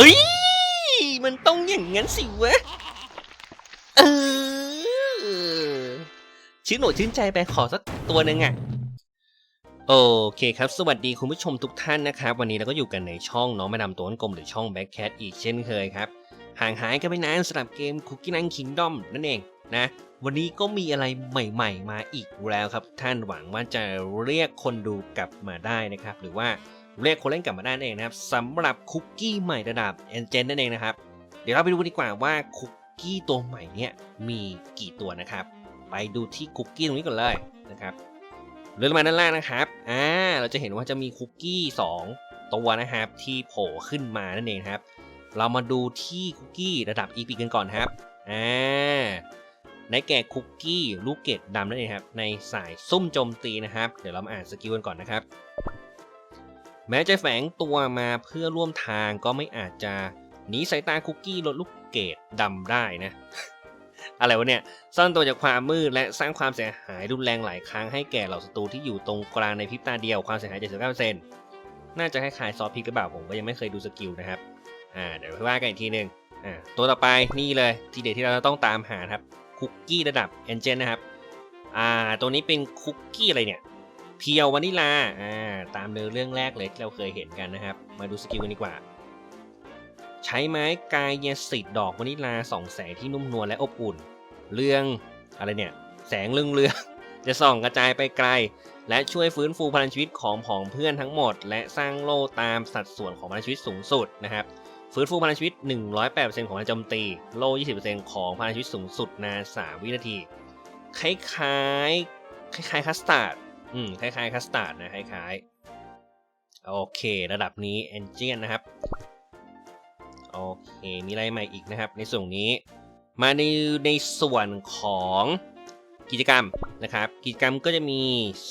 เอ้ย มันต้องอย่างงั้นสิวะ เออ ชื่นหนูชื่นใจไปขอสักตัวหนึ่งอะ โอเคครับ สวัสดีคุณผู้ชมทุกท่านนะครับ วันนี้เราก็อยู่กันในช่องน้องแม่ดำตัวกลมหรือช่อง Backcat อีกเช่นเคยครับ ห่างหายกันไปนานสำหรับเกม Cookie Run Kingdom นั่นเองนะวันนี้ก็มีอะไรใหม่ ๆ มาอีกแล้วครับ ท่านหวังว่าจะเรียกคนดูกลับมาได้นะครับ หรือว่า เรียกคนเล่นกลับมาได้นั่นเองนะครับสำหรับคุกกี้ใหม่ระดับ e n g e n นั่นเองนะครับ เดี๋ยวเราไปดูดีกว่าว่าคุกกี้ตัวใหม่เนี่ยมีกี่ตัวนะครับ ไปดูที่คุกกี้ตรงนี้ก่อนเลยนะครับเลื่อนลงมาด้านล่างนะครับอ่าเราจะเห็นว่าจะมีคุกกี้ 2 ตัวนะครับที่โผล่ขึ้นมานั่นเองครับ เรามาดูที่คุกกี้ระดับ EP กันก่อนครับอ่าในแก่คุกกี้ลูกเกดดำนั่นเองครับในสายซุ่มโจมตีนะครับ เดี๋ยวเรามาอ่านสกิลกันก่อนนะครับ แม้จะแฝงตัวมาเพื่อร่วมทางก็ไม่อาจจะหนีสายตาคุกกี้ลดลูกเกดดำได้นะ อะไรวะเนี่ยซ่อนตัวจากความมืดและสร้างความเสียหายรุนแรงหลายครั้งให้แก่เหล่าศัตรูที่อยู่ตรงกลางในพริบตาเดียวความเสียหาย79%น่าจะคล้ายๆซอฟพิกรือเปล่าผมก็ยังไม่เคยดูสกิลนะครับอ่าเดี๋ยวไปว่ากันอีกทีหนึ่งอ่าตัวต่อไปนี่เลยทีเด็ดที่เราต้องตามหาครับคุกกี้ระดับเอนเจนนะครับอ่าตัวนี้เป็นคุกกี้อะไรเนี่ย เพียววานิลาอ่าตามเนื้อเรื่องแรกเลยที่เราเคยเห็นกันนะครับ มาดูสกิลกันดีกว่า ใช้ไม้กายยสิทธิ์ดอกวานิลาสองแสงที่นุ่มนวลและอบอุ่น เรื่องอะไรเนี่ย แสงเรืองเรืองจะส่องกระจายไปไกล และช่วยฟื้นฟูพลังชีวิตของผองเพื่อนทั้งหมด และสร้างโล่ตามสัดส่วนของพลังชีวิตสูงสุดนะครับฟื้นฟูพลังชีวิต 108%ของพลังโจมตี โล่ 20%ของพลังชีวิตสูงสุดนาน 3 วินาที คล้ายๆ คล้ายๆคัสตาร์ด อืมคล้ายๆคัสตาร์ดนะคล้ายๆ โอเค ระดับนี้เอนจินนะครับ โอเค มีอะไรใหม่อีกนะครับ ในส่วนนี้ มาในในส่วนของกิจกรรมนะครับ กิจกรรมก็จะมี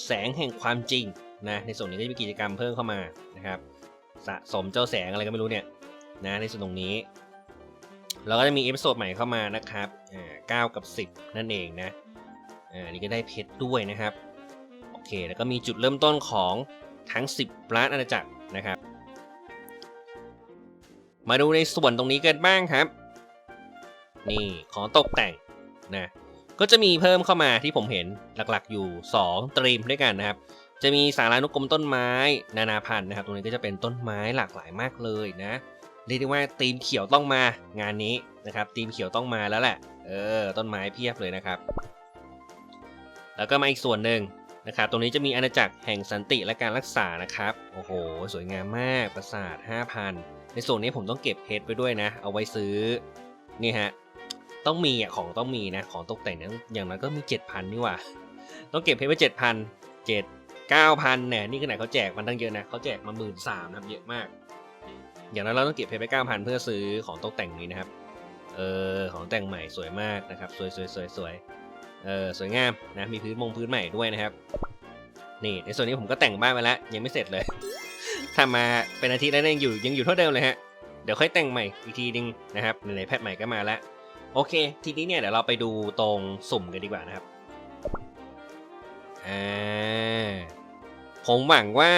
แสงแห่งความจริงนะ ในส่วนนี้ก็จะมีกิจกรรมเพิ่มเข้ามานะครับ สะสมเจ้าแสงอะไรก็ไม่รู้เนี่ยนะในส่วนตรงนี้ เราก็จะมีเอพิโซดใหม่เข้ามานะครับอ่า9กับ 10 นั่นเองนะอ่านี่ก็ได้เพชรด้วยนะครับ เคแล้วก็มีจุดเริ่มต้นของทั้ง 10ล้านอาณาจักรนะครับ มาดูในส่วนตรงนี้กันบ้างครับ นี่ของตกแต่งนะก็จะมีเพิ่มเข้ามาที่ผมเห็นหลักๆอยู่ 2 ตรีมด้วยกันนะครับ จะมีสารานุกรมต้นไม้ นานาพันธุ์นะครับ ตรงนี้ก็จะเป็นต้นไม้หลากหลายมากเลยนะเรียกได้ว่าธีมเขียวต้องมางานนี้นะครับธีมเขียวต้องมาแล้วแหละ เออ ต้นไม้เพียบเลยนะครับ แล้วก็มาอีกส่วนหนึ่ง นะครับตรงนี้จะมีอาณาจักรแห่งสันติและการรักษานะครับ โอ้โห สวยงามมากปราสาท5,000 ในส่วนนี้ผมต้องเก็บเพชรไปด้วยนะ เอาไว้ซื้อ นี่ฮะ ต้องมีอะ ของต้องมีนะ ของตกแต่งนี่อย่างน้อยก็มี 7,000 นี่ว่าต้องเก็บเพชรไว้7,000 7 9,000เนี่ยนี่ขนาดเขาแจกมันตั้งเยอะนะเขาแจกมา1 3ื่นนะครับเยอะมาก อย่างนั้นเราต้องเก็บเพชรไป9,000เพื่อซื้อของตกแต่งนี้นะครับ เออของแต่งใหม่สวยมากนะครับ สวยสวยสวยสวย เออสวยงามนะมีพื้นมงพื้นใหม่ด้วยนะครับ นี่ในส่วนนี้ผมก็แต่งบ้านไปแล้ว ยังไม่เสร็จเลยทำมาเป็นอาทิตย์แล้วยังอยู่ยังอยู่เท่าเดิมเลยฮะเดี๋ยวค่อยแต่งใหม่อีกทีนึงนะครับในแพทใหม่ก็มาแล้วโอเค ทีนี้เนี่ยเดี๋ยวเราไปดูตรงสุ่มกันดีกว่านะครับอ่าผมหวังว่า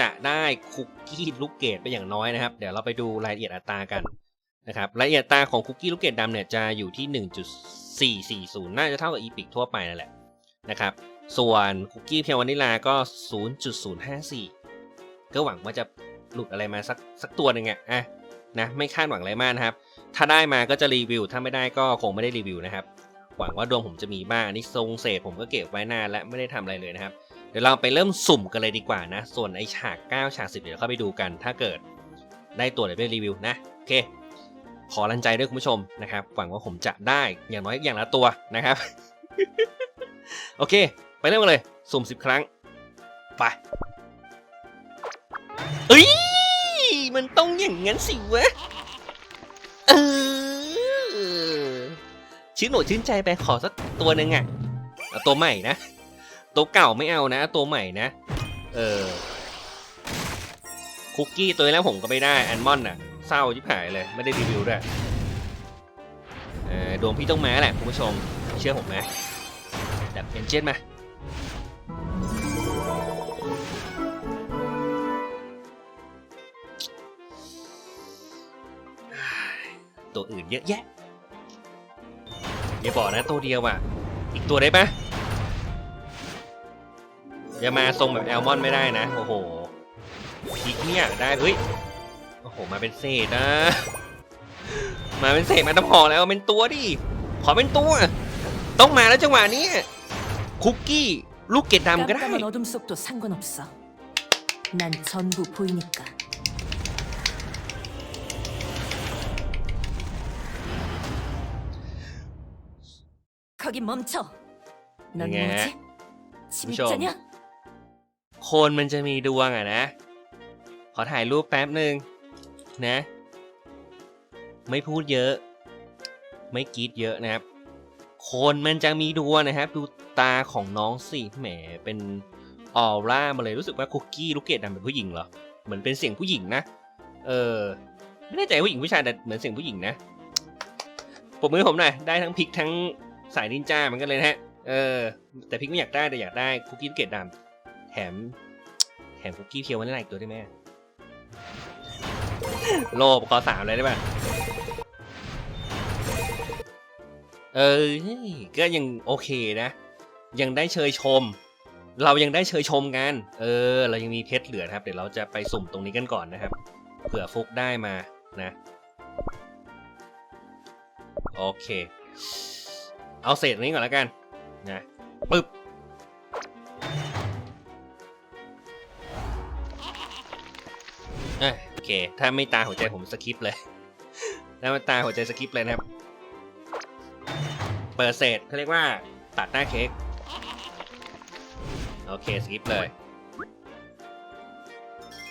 จะได้คุกกี้ลูกเกดไปอย่างน้อยนะครับ เดี๋ยวเราไปดูรายละเอียดอัตรากัน นะครับรายละเอียดตาของคุกกี้ลูกเกดดำเนี่ยจะอยู่ที่ 1.440 น่าจะเท่ากับอีพิกทั่วไปนั่นแหละนะครับ ส่วนคุกกี้เพียววานิลาก็ 0.054 ก็หวังว่าจะหลุดอะไรมาสักสักตัวหนึ่งอะอะนะไม่คาดหวังอะไรมากนะครับ ถ้าได้มาก็จะรีวิว ถ้าไม่ได้ก็คงไม่ได้รีวิวนะครับ หวังว่าดวงผมจะมีบ้างอันนี้ทรงเศษผมก็เก็บไว้นานและไม่ได้ทำอะไรเลยนะครับ เดี๋ยวเราไปเริ่มสุ่มกันเลยดีกว่านะ ส่วนไอฉาก 9 ฉาก 10 เดี๋ยวเข้าไปดูกัน ถ้าเกิดได้ตัวเดี๋ยวไปรีวิวนะ โอเค ขอรันใจด้วยคุณผู้ชมนะครับ หวังว่าผมจะได้อย่างน้อยอย่างละตัวนะครับ โอเค ไปเริ่มกันเลย สุ่ม10 ครั้ง ไป เอ้ย มันต้องอย่างงั้นสิวะ เออ ชื่นหนูชื่นใจไปขอสักตัวหนึ่งอะเอาตัวใหม่นะ ตัวเก่าไม่เอานะ ตัวใหม่นะ เออ คุกกี้ตัวแล้วผมก็ไม่ได้แอนมอนน่ะ เศร้าชิบหายเลย ไม่ได้รีวิวด้วยดวงพี่ต้องมาแหละคุณผู้ชม เชื่อผมไหมแบบเอนเจนมาอตัวอื่นเยอะแยะอย่าบอกนะตัวเดียวอะ อีกตัวได้ปะอย่ามาทรงแบบแอลมอนไม่ได้นะ โอ้โหอีกเนี่ยได้เฮ้ย โอ้โห มาเป็นเศษนะ มาเป็นเศษมาต้องพอแล้วเป็นตัวดิ ขอเป็นตัว ต้องมาแล้วจังหวะนี้ คุกกี้ ลูกเกดดำก็ได้ 깜깜한 어둠 속도 상관없어. 난 전부 보이니까. 거기 멈춰. 넌 네. 뭐지? 무셔. 침입자냐? คนมันจะมีดวงอะนะ ขอถ่ายรูปแป๊บหนึ่ง นะ ไม่พูดเยอะ ไม่กรีดเยอะนะครับ คนมันจะมีดวงนะครับ ดูตาของน้องสิแหมเป็นออร่ามาเลยรู้สึกว่าคุกกี้ลูกเกดดำเป็นผู้หญิงเหรอเหมือนเป็นเสียงผู้หญิงนะ เออ ไม่แน่ใจผู้หญิงผู้ชายแต่เหมือนเสียงผู้หญิงนะปรบมือผมหน่อยได้ทั้งพิกทั้งสายนินจาเหมือนกันเลยนะฮะเออ แต่พิกไม่อยากได้แต่อยากได้คุกกี้ลูกเกดดำแถมแถมคุกกี้เพียววันนี้อีกตัวได้ไหม โลบคอสามเลยได้ป่ะเออก็ยังโอเคนะ ยังได้เชยชม เรายังได้เชยชมกัน เออ เรายังมีเพชรเหลือนะครับ เดี๋ยวเราจะไปสุ่มตรงนี้กันก่อนนะครับ เผื่อฟุกได้มานะ โอเค เอาเศษนี้ก่อนแล้วกัน นะปึ๊บ เค ถ้าไม่ตาหัวใจผมสคิปเลยถ้าม่ตาหัวใจสคิปเลยนะครับ เปิดเศษเขาเรียกว่าตัดหน้าเค้ก โอเคสคิปเลย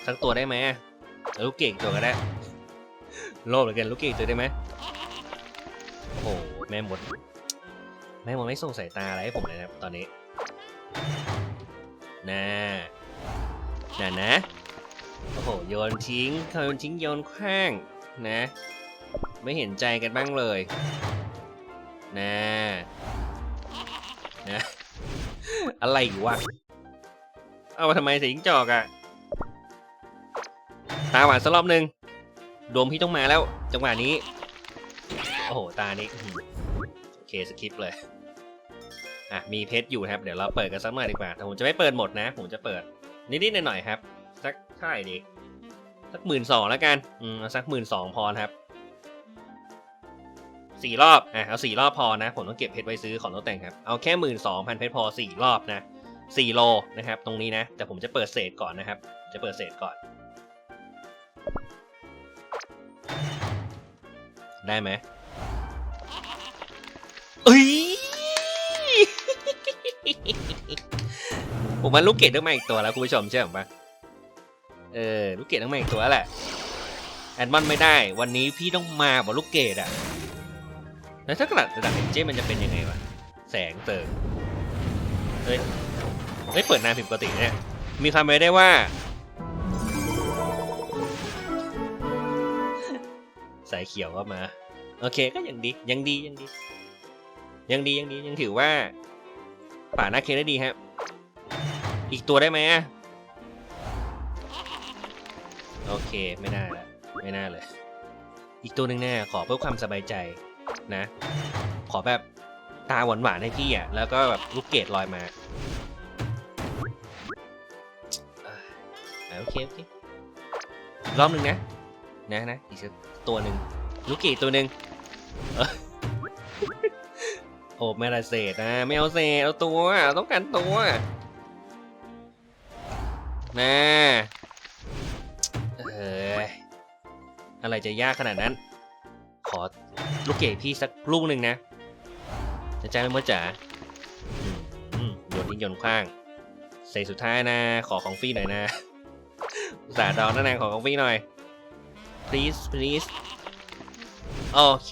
ทั้งตัวได้ไหมลูกเก่งตัวก็ได้ โลภเหลือเกินลูกเก่งตัวได้ไหมโอ้โหแม่หมด แม่หมดไม่ส่งสายตาอะไรให้ผมเลยนะครับตอนนี้น่าน่านะ โอ้โห โยนทิ้งโยนทิ้งโยนขว้างนะ ไม่เห็นใจกันบ้างเลยนะนะ อะไรอีกวะ เอาทำไมสียงจอกอะตาหวานสักรอบหนึ่งดวมพี่ต้องมาแล้ว จังหวะนี้ โอ้โห ตานี้โอเคสคิปเลย อะ มีเพชรอยู่ครับ เดี๋ยวเราเปิดกันสักหน่อยดีกว่าแต่ผมจะไม่เปิดหมดนะ ผมจะเปิดนิดๆหน่อยๆครับ สักเท่าไหร่ดี สักหมื่นสองแล้วกัน อืมสักหมื่นสองพอครับสี่รอบ อะ เอาสี่รอบพอนะ ผมต้องเก็บเพชรไว้ซื้อของรถแต่งครับ เอาแค่หมื่นสองพันเพชรพอสี่รอบนะสี่โลนะครับ ตรงนี้นะ แต่ผมจะเปิดเศษก่อนนะครับ จะเปิดเศษก่อน ได้ไหมเอ้ยผมว่าลูกเกดต้องมาอีกตัวแล้วคุณผู้ชมเชื่อผมปะ เออลูกเกดต้องมาอีกตัวแล้วแหละแอนมอนไม่ได้ วันนี้พี่ต้องมาบอกลูกเกดอะแล้วถ้ากระดับระดับเอ็นเจมันจะเป็นยังไงวะ แสงเติมเฮ้ยเฮ้ยเปิดนานผิดปกติเนี่ย มีความเป็นไปได้ว่า สายเขียวก็มา โอเคก็ยังดียังดียังดี ยังดียังดียังถือว่า ป่าหน้าเคได้ดีครับ อีกตัวได้ไหมอะ โอเคไม่ได้ละไม่น่าเลย อีกตัวหนึ่งแน่ขอเพื่อความสบายใจนะ ขอแบบตาหวานๆให้พี่อะแล้วก็แบบลูกเกดลอยมาอ่าโอเคโอเคอีรอบหนึ่งนะ นะนะอีกตัวหนึ่งลูกเกดตัวหนึ่งโอ้ไม่ได้เศษนะไม่เอาเศษเอาตัวต้องการตัวนะ อะไรจะยากขนาดนั้น ขอลูกเกดพี่สักลูกหนึ่งนะจะใจไม่มดจ๋าอืมอืมโยนทิ้งโยนขว้างเศษสุดท้ายนะ ขอของฟรีหน่อยนะสาดองนั่นนะขอของฟรีหน่อย please please โอเค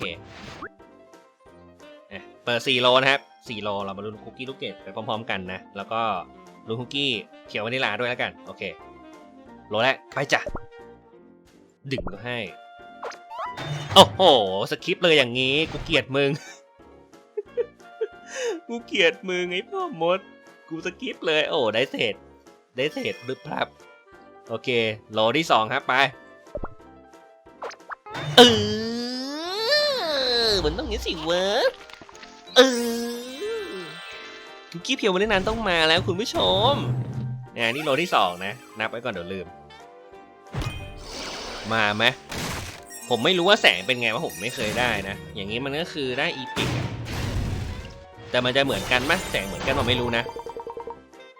เปิด4โลนะครับ4โลเรามาลุ้นคุกกี้ลูกเกดไปพร้อมๆกันนะ แล้วก็ลุ้นคุกกี้เขียววานิลลาด้วยแล้วกัน โอเค โลแรกไปจ้ะดึงก็ให้ โอ้โห สคริปเลยอย่างงี้ กูเกลียดมึง กูเกลียดมึงไอ้พ่อมด กูสคริปเลย โอ้ ได้เศษ ได้เศษรึบพรับ โอเคโลที่สองครับไปเออมันต้องงี้สิเวิร์เออคุกกี้เพียววันนี้นานต้องมาแล้วคุณผู้ชมเนี่ยนี่โลที่สองนะ นับไว้ก่อนเดี๋ยวลืม มาไหม ผมไม่รู้ว่าแสงเป็นไงว่าผมไม่เคยได้นะ อย่างนี้มันก็คือได้อีพิกแต่มันจะเหมือนกันไหมแสงเหมือนกันผมไม่รู้นะ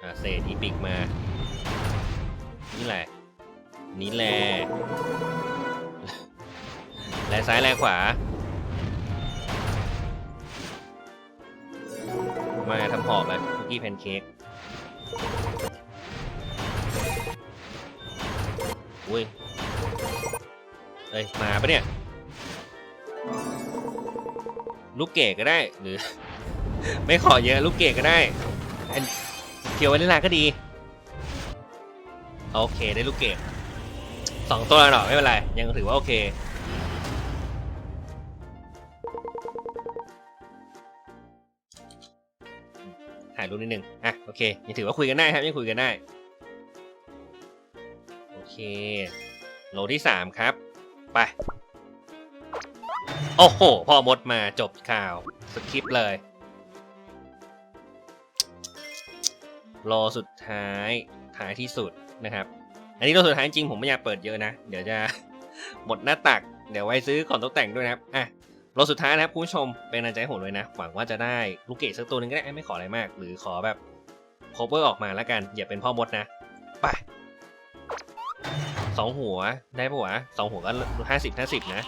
อ่าเศษอีพิกมา นี่แหละ นี่แหละแลซ้ายแลขวา มาทำหอบแบบคุกกี้แพนเค้กอุ้ย เอ้ยมาปะเนี่ยลูกเกดก็ได้หรือ ไม่ขอเยอะลูกเกดก็ได้เคียววานิลาก็ดี โอเคได้ลูกเกดสองตัวแล้วเนาะไม่เป็นไร ยังถือว่าโอเคถ่ายรูปนิดนึงอะโอเคยังถือว่าคุยกันได้ครับยังคุยกันได้ โอเคโลที่สามครับ ไป โอ้โหพอมดมาจบข่าว สคริปเลยโลสุดท้ายท้ายที่สุดนะครับ อันนี้โลสุดท้ายจริงผมไม่อยากเปิดเยอะนะ เดี๋ยวจะหมดหน้าตัก เดี๋ยวไว้ซื้อของตกแต่งด้วยนะครับ อะโลสุดท้ายนะครับคุณผู้ชมเป็นกำลังใจให้ผมเลยนะ หวังว่าจะได้ลูกเกดสักตัวหนึงก็ได้ไม่ขออะไรมาก หรือขอแบบโคเวอร์ออกมาแล้วกัน อย่าเป็นพ่อมดนะ สองหัวได้ปะวะสองหัวก็ห้าสิบห้าสิบนะ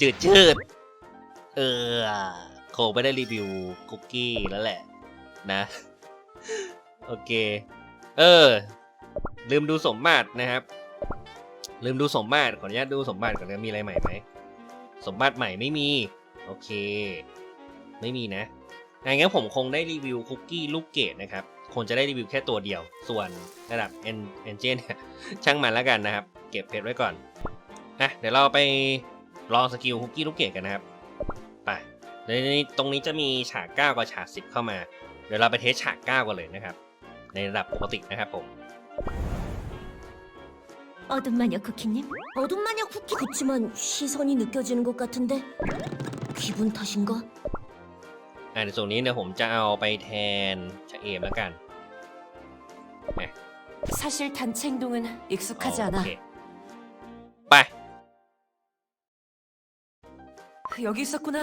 จืดชืดเออคงไม่ได้รีวิวคุกกี้แล้วแหละ นะ โอเค เออ ลืมดูสมบัตินะครับ ลืมดูสมบัติขออนุญาตดูสมบัติก่อนนะมีอะไรใหม่ไหมสมบัติใหม่ไม่มี โอเค ไม่มีนะงั้นผมคงได้รีวิวคุกกี้ลูกเกดนะครับ คงจะได้รีวิวแค่ตัวเดียว ส่วนระดับเอ็นเอนเจนเนี่ยช่างมันแล้วกันนะครับ เก็บเพชรไว้ก่อนอ่ะเดี๋ยวเราไปลองสกิลคุกกี้ลูกเกดกันนะครับ ไปในตรงนี้จะมีฉาก 9 กับฉาก 10 เข้ามา เดี๋ยวเราไปเทสฉาก 9 กันเลยนะครับ ในระดับปกตินะครับผม 어둠 마녀 쿠키님? 어둠 마녀 쿠키 그치만 시선이 느껴지는 것 같은데 기분 탓인가? อ่าในส่วนนี้เนี่ยผมจะเอาไปแทนชะเอมแล้วกัน 사실 단체 행동은 익숙하지 โอ 않아. เคไป 여기 있었구나.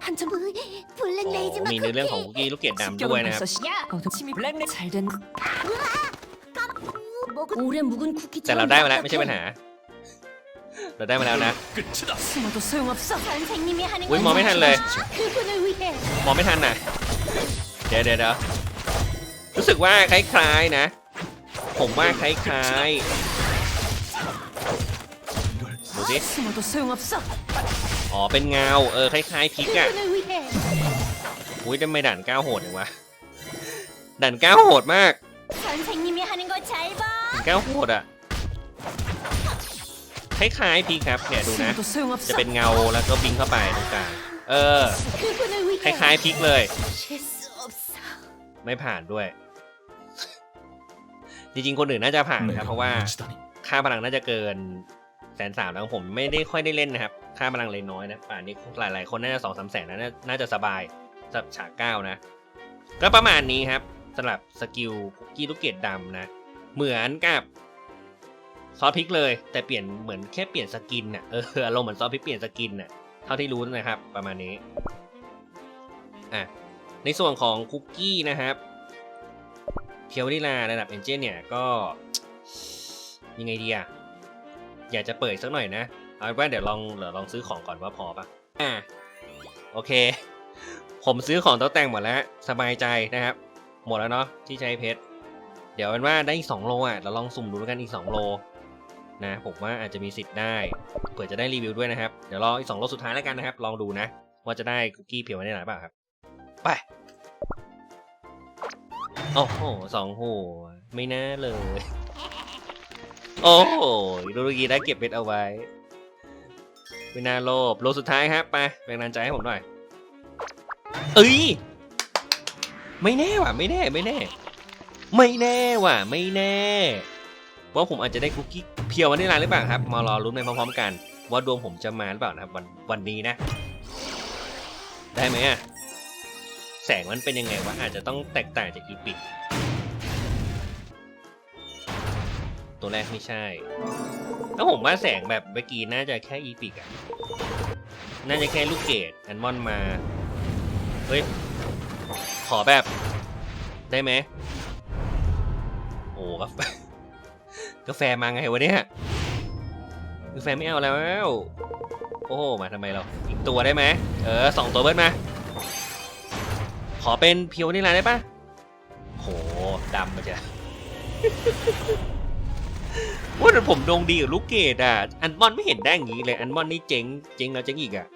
한참 블랙 โอ้ 레이즈마 มีในเรื่องของคุกกี้ลูกเกดดำด้วยนะครับ 시... 어둠 침이 블랙레 잘된 먹은 오래 묵은 แต่ 쿠키처럼 เราได้มาแล้วไม่ใช่ปัญ 딱딱해. หา เราได้มาแล้วนะ 숨어도 소용없어. 선생님이 하는 우리 건 몸에 다 할래. 그분을 위해 มองไม่ทันน่ะ เดี๋ยวเดี๋ยวเดี๋ยวรู้ สึกว่าคล้ายๆนะ ผมว่าคล้ายๆดูสิอ๋อเป็นเงาเออคล้ายๆพิกอะอุ้ยทำไมด่านก้าโหดเลยวะด่านก้าโหดมากก้าโหดอะคล้ายๆพีครับแนี่ดูนะ จะเป็นเงาแล้วก็บินเข้าไปตรงกลางเออ คล้ายๆพีกเลย ไม่ผ่านด้วย จริงๆ คนอื่นน่าจะผ่านนะครับ เพราะว่าค่าพลังน่าจะเกินแสนสามแล้วผมไม่ได้ค่อยได้เล่นนะครับ ค่าพลังเลยน้อยนะป่านนี้หลายๆ คนน่าจะสองสามแสนนะน่าน่าจะสบายสำหรับฉากเก้านะ ก็ประมาณนี้ครับสำหรับสกิลคุกกี้ลูกเกดดำนะ เหมือนกับซอสพริกเลย แต่เปลี่ยนเหมือนแค่เปลี่ยนสกินน่ะเอออารมณ์เหมือนซอสพริกเปลี่ยนสกินน่ะเท่าที่รู้นะครับ ประมาณนี้อะในส่วนของคุกกี้นะครับ เพียวนิลาระดับเอนเจนเนี่ย ก็ยังไงดีอะอยากจะเปิดสักหน่อยนะ เอาเป็นว่าเดี๋ยวลองเดี๋ยวลองซื้อของก่อนว่าพอปะอ่าโอเค ผมซื้อของตกแต่งหมดแล้ว สบายใจนะครับ หมดแล้วเนาะที่ใช้เพชร เดี๋ยวเป็นว่าได้อีก 2 โลอะเราลองสุ่มดูกันอีก 2 โลนะผมว่าอาจจะมีสิทธิ์ได้ เผื่อจะได้รีวิวด้วยนะครับ เดี๋ยวรออีก2โลสุดท้ายแล้วกันนะครับ ลองดูนะ ว่าจะได้คุกกี้เพียวไว้ได้หรือเปล่าครับ ไป โอ้โหสองหัวไม่น่าเลย โอ้โหดูดีได้เก็บเพชรเอาไว้ ไม่น่าโลภโลสุดท้ายครับไปเป็นกำลังใจให้ผมหน่อย เอ้ย ไม่แน่ว่ะ ไม่แน่ไม่แน่ ไม่แน่ว่ะ ไม่แน่เพราะผมอาจจะได้คุกกี้เพียววันนี้ลาหรือเปล่าครับ มารอรุ้นไปพร้อมๆกัน ว่าดวงผมจะมาหรือเปล่านะครับวันวันนี้นะ ได้ไหมอะ แสงมันเป็นยังไงวะอาจจะต้องแตกต่างจากอีพิกตัวแรกไม่ใช่ แล้วผมว่าแสงแบบเมื่อกี้น่าจะแค่อีพิกอะน่าจะแค่ลูกเกดแอนมอนมา เฮ้ย ขอแบบได้ไหมโอ้กาแฟกาแฟมาไงวะเนี่ยกาแฟไม่เอาแล้ว โอ้มาทำไมเรา อีกตัวได้ไหม เออสองตัวเบิร์ดมา ขอเป็นเพียวนี่ละได้ปะโหดำมาจ้ะว่าแต่ผมดวงดีกับลูกเกดอะ อันมอนไม่เห็นได้อย่างนี้เลย อันมอนนี่เจ๊งเจ๊งแล้วเจ๊งอีกอะ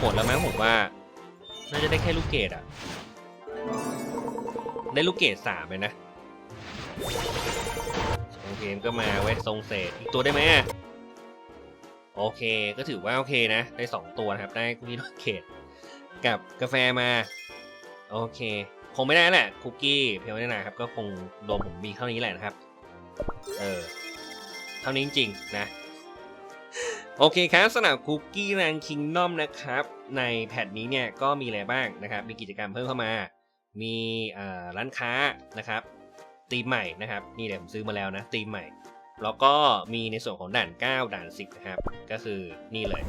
หมดแล้วมั้งผมว่า น่าจะได้แค่ลูกเกดอะ ได้ลูกเกดสามเลยนะโอเคมก็มาเวททรงเศษอีกตัวได้ไหมอะโอเคก็ถือว่าโอเคนะ ได้สองตัวนะครับ ได้คุกกี้ลูกเกดกับกาแฟมา โอเค คงไม่ได้แหละ คุกกี้เพียวนี่นะครับ ก็คงรวมผมมีเท่านี้แหละนะครับ เออ เท่านี้จริงๆนะ โอเคครับสำหรับคุกกี้แรงคิงนอมนะครับ ในแพทนี้เนี่ยก็มีอะไรบ้างนะครับ มีกิจกรรมเพิ่มเข้ามา มีร้านค้านะครับตีมใหม่นะครับ นี่เดี๋ยวผมซื้อมาแล้วนะตีมใหม่ แล้วก็มีในส่วนของด่าน 9 ด่าน 10 นะครับ ก็คือนี่เลย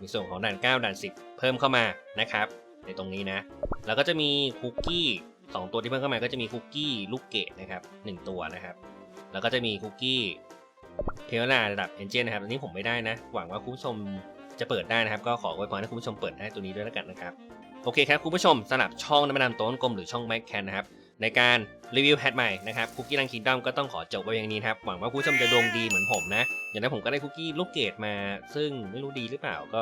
มีส่วนของด่าน 9 ด่าน 10 เพิ่มเข้ามานะครับ ในตรงนี้นะ แล้วก็จะมีคุกกี้สองตัวที่เพิ่มเข้ามาก็จะมีคุกกี้ลูกเกดนะครับหนึ่งตัวนะครับ แล้วก็จะมีคุกกี้เพลนาระดับเอนเจนนะครับอันนี้ผมไม่ได้นะ หวังว่าคุณผู้ชมจะเปิดได้นะครับ ก็ขอไว้พรให้คุณผู้ชมเปิดได้ตัวนี้ด้วยแล้วกันนะครับ โอเคครับคุณผู้ชมสำหรับช่องน้ำมันำโต้นกลมหรือช่องแม็กแคนนะครับ ในการรีวิวแพทใหม่นะครับคุกกี้รังคิงดอมก็ต้องขอจบไว้อย่างนี้ครับหวังว่าผู้ชมจะดวงดีเหมือนผมนะ อย่างนั้นผมก็ได้คุกกี้ลูกเกดมา ซึ่งไม่รู้ดีหรือเปล่าก็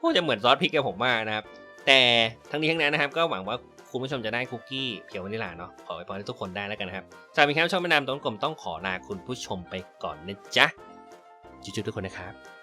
คงจะเหมือนซอสพริกกับผมมากนะครับ แต่ทั้งนี้ทั้งนั้นนะครับ ก็หวังว่าคุณผู้ชมจะได้คุกกี้เพียววานิลาเนาะขอไว้พรให้ทุกคนได้แล้วกันนะครับสำหรับแครับช่องแม่น้ำต้นกลมต้องขอลาคุณผู้ชมไปก่อนนะจ๊ะจุ๊บๆทุกคนนะครับ